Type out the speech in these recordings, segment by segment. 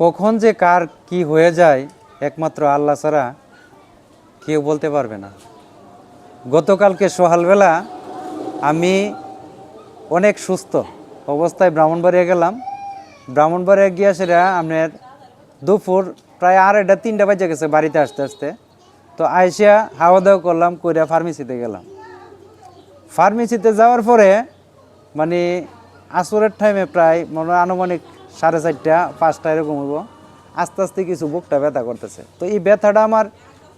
কখন যে কার কি হয়ে যায়, একমাত্র আল্লাহ ছাড়া কেউ বলতে পারবে না। গতকালকে সকালবেলা আমি অনেক সুস্থ অবস্থায় ব্রাহ্মণবাড়িয়া গেলাম। ব্রাহ্মণবাড়িয়া গিয়ে সেটা আপনার দুপুর প্রায় আড়াইটা, তিনটা বাজে গেছে বাড়িতে আসতে আসতে। তো আইসিয়া হাওয়া দাওয়া করলাম, কইরা ফার্মেসিতে গেলাম। ফার্মেসিতে যাওয়ার পরে মানে আসরের টাইমে প্রায় মনে আনুমানিক সাড়ে চারটা পাঁচটা এরকম হইব। আস্তে আস্তে কিছু বুকটা ব্যথা করতেছে। তো এই ব্যথাটা আমার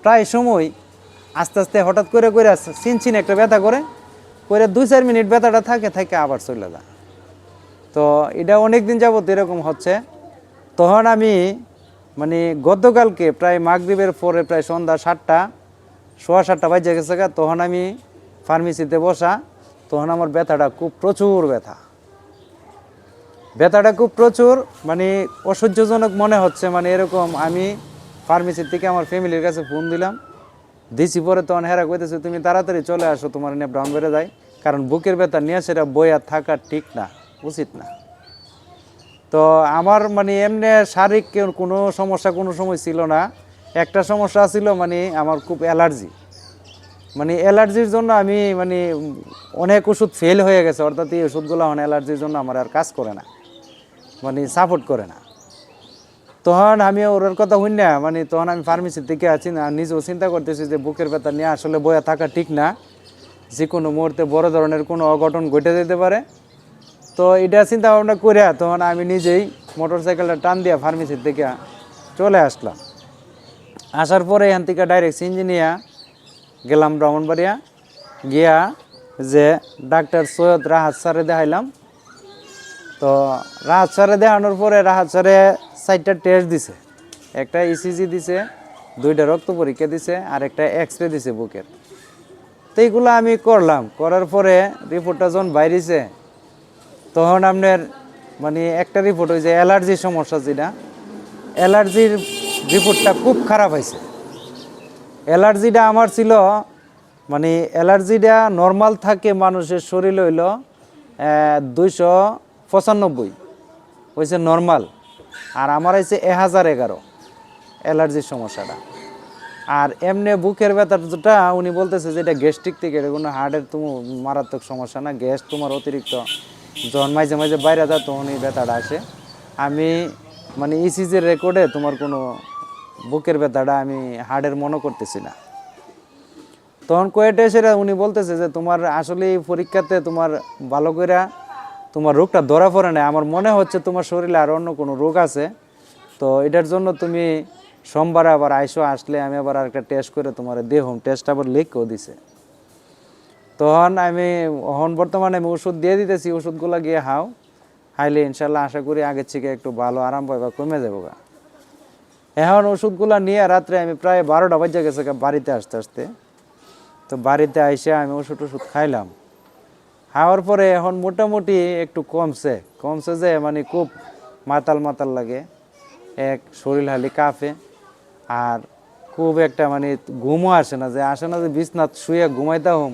প্রায় সময় আস্তে আস্তে হঠাৎ করে করে চিনচিন একটা ব্যথা করে করে দুই চার মিনিট ব্যথাটা থাকে থাকে আবার চলে যায়। তো এটা অনেক দিন যাবত এরকম হচ্ছে। তখন আমি মানে গতকালকে প্রায় মাগরীবের পরে প্রায় সন্ধ্যা সাতটা, সোয়া সাতটা বাজে গেছে তখন আমি ফার্মেসিতে বসা, তখন আমার ব্যথাটা খুব প্রচুর ব্যথা। ব্যথাটা খুব প্রচুর মানে অসহ্যজনক মনে হচ্ছে মানে এরকম আমি ফার্মেসির থেকে আমার ফ্যামিলির কাছে ফোন দিলাম। দিছি, পরে তখন হেরা কইতেছে তুমি তাড়াতাড়ি চলে আসো, তোমার নিয়ে ব্রাউন বেড়ে যায় কারণ বুকের ব্যথা নিয়ে সেটা বইয়া থাকা ঠিক না, উচিত না। তো আমার মানে এমনি শারীরিক কোনো সমস্যা কোনো সময় ছিল না। একটা সমস্যা ছিল মানে আমার খুব অ্যালার্জি মানে অ্যালার্জির জন্য আমি মানে অনেক ওষুধ ফেল হয়ে গেছে, অর্থাৎ এই ওষুধগুলো অ্যালার্জির জন্য আমার আর কাজ করে না। মানে সাপোর্ট করে না। তখন আমি ওর কথা শুন না মানে তখন আমি ফার্মেসির দিকে আছি না, নিজেও চিন্তা করতেছি যে বুকের ব্যথা নিয়ে আসলে বয়া থাকা ঠিক না। যে কোনো মুহূর্তে বড় ধরনের কোনো অঘটন ঘটে যেতে পারে। তো এটা চিন্তা ভাবনা করে তখন আমি নিজেই মোটর সাইকেলটা টান দিয়া ফার্মেসির থেকে চলে আসলাম। আসার পরে এখান থেকে ডাইরেক্ট ইঞ্জিনিয়া গেলাম ব্রাহ্মণবাড়িয়া। গিয়া যে ডাক্তার সৈয়দ রাহাত স্যারে দেখাইলাম। তো রাহাত স্যারে দেখানোর পরে রাহাত স্যারে চারটা টেস্ট দিছে। একটা ইসিজি দিছে, দুইটা রক্ত পরীক্ষা দিছে, আর একটা এক্স রে দিছে বুকের। তো এইগুলো আমি করলাম। করার পরে রিপোর্টটা যখন বাইরেছে, তখন আপনার মানে একটা রিপোর্ট হয়েছে অ্যালার্জির সমস্যা যেটা। অ্যালার্জির রিপোর্টটা খুব খারাপ হয়েছে। অ্যালার্জিটা আমার ছিল মানে অ্যালার্জিটা নর্মাল থাকে মানুষের শরীর হইল দুইশো পঁচানব্বই। হয়েছে নর্মাল আর আমার হয়েছে এক হাজার এগারো। অ্যালার্জির সমস্যাটা। আর এমনি বুকের ব্যথাটা উনি বলতেছে যে এটা গ্যাস্ট্রিক থেকে, এটা কোনো হার্টের তোমার মারাত্মক সমস্যা না গ্যাস তোমার অতিরিক্ত। যখন মাঝে মাঝে বাইরে যায়, তখন এই ব্যথাটা আসে। আমি মানে ইসিজির রেকর্ডে তোমার কোনো বুকের ব্যথাটা আমি হার্টের মনে করতেছি না। তখন কয়েটা এসে উনি বলতেছে যে তোমার আসলে পরীক্ষাতে তোমার ভালো করে তোমার রোগটা ধরা পড়ে না আমার মনে হচ্ছে তোমার শরীরে আর অন্য কোনো রোগ আছে। তো এটার জন্য তুমি সোমবার আবার আইসো, আসলে আমি আবার একটা টেস্ট করে তোমার দেহম টেস্ট আবার লিখেও দিছে। তখন আমি, এখন বর্তমানে আমি ওষুধ দিয়ে দিতেছি, ওষুধগুলো গিয়ে হাও। হাইলে ইনশাল্লাহ আশা করি আগের থেকে একটু ভালো, আরাম পাইবা, কমে যাব গা। এখন ওষুধগুলো নিয়ে রাত্রে আমি প্রায় বারোটা বাজে গেছে বাড়িতে আসতে আসতে। তো বাড়িতে আইসে আমি ওষুধ ওষুধ খাইলাম। খাওয়ার পরে এখন মোটামুটি একটু কমছে। কমছে যে মানে খুব মাতাল মাতাল লাগে। এক শরীর হালি কাঁপে। আর খুব একটা মানে ঘুমও আসে না যে, আসে না যে বিছনাথ শুয়ে ঘুমাইতে হোম।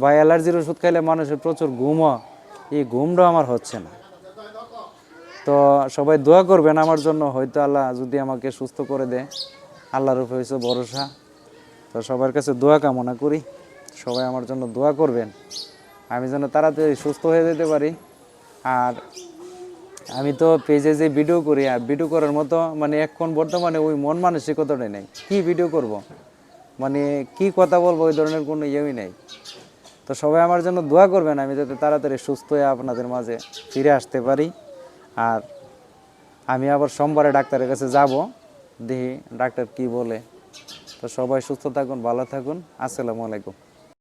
বা অ্যালার্জির ওষুধ খাইলে মানুষের প্রচুর ঘুমও এই ঘুমটাও আমার হচ্ছে না। তো সবাই দোয়া করবেন আমার জন্য, হয়তো আল্লাহ যদি আমাকে সুস্থ করে দেয়। আল্লাহর উপর হয়েছে ভরসা। তো সবার কাছে দোয়া কামনা করি। সবাই আমার জন্য দোয়া করবেন। আমি যেন তাড়াতাড়ি সুস্থ হয়ে যেতে পারি। আর আমি তো পেজে যে ভিডিও করি, আর ভিডিও করার মতো মানে এখন বর্তমানে ওই মন মানসিকতাটাই নেই। কি ভিডিও করব। মানে কি কথা বলব, ওই ধরনের কোনো ইয়েই নেই। তো সবাই আমার জন্য দোয়া করবেন, আমি যাতে তাড়াতাড়ি সুস্থ হয়ে আপনাদের মাঝে ফিরে আসতে পারি। আর আমি আবার সোমবারে ডাক্তারের কাছে যাব, দেখি ডাক্তার কি বলে। তো সবাই সুস্থ থাকুন, ভালো থাকুন। আসসালামু আলাইকুম।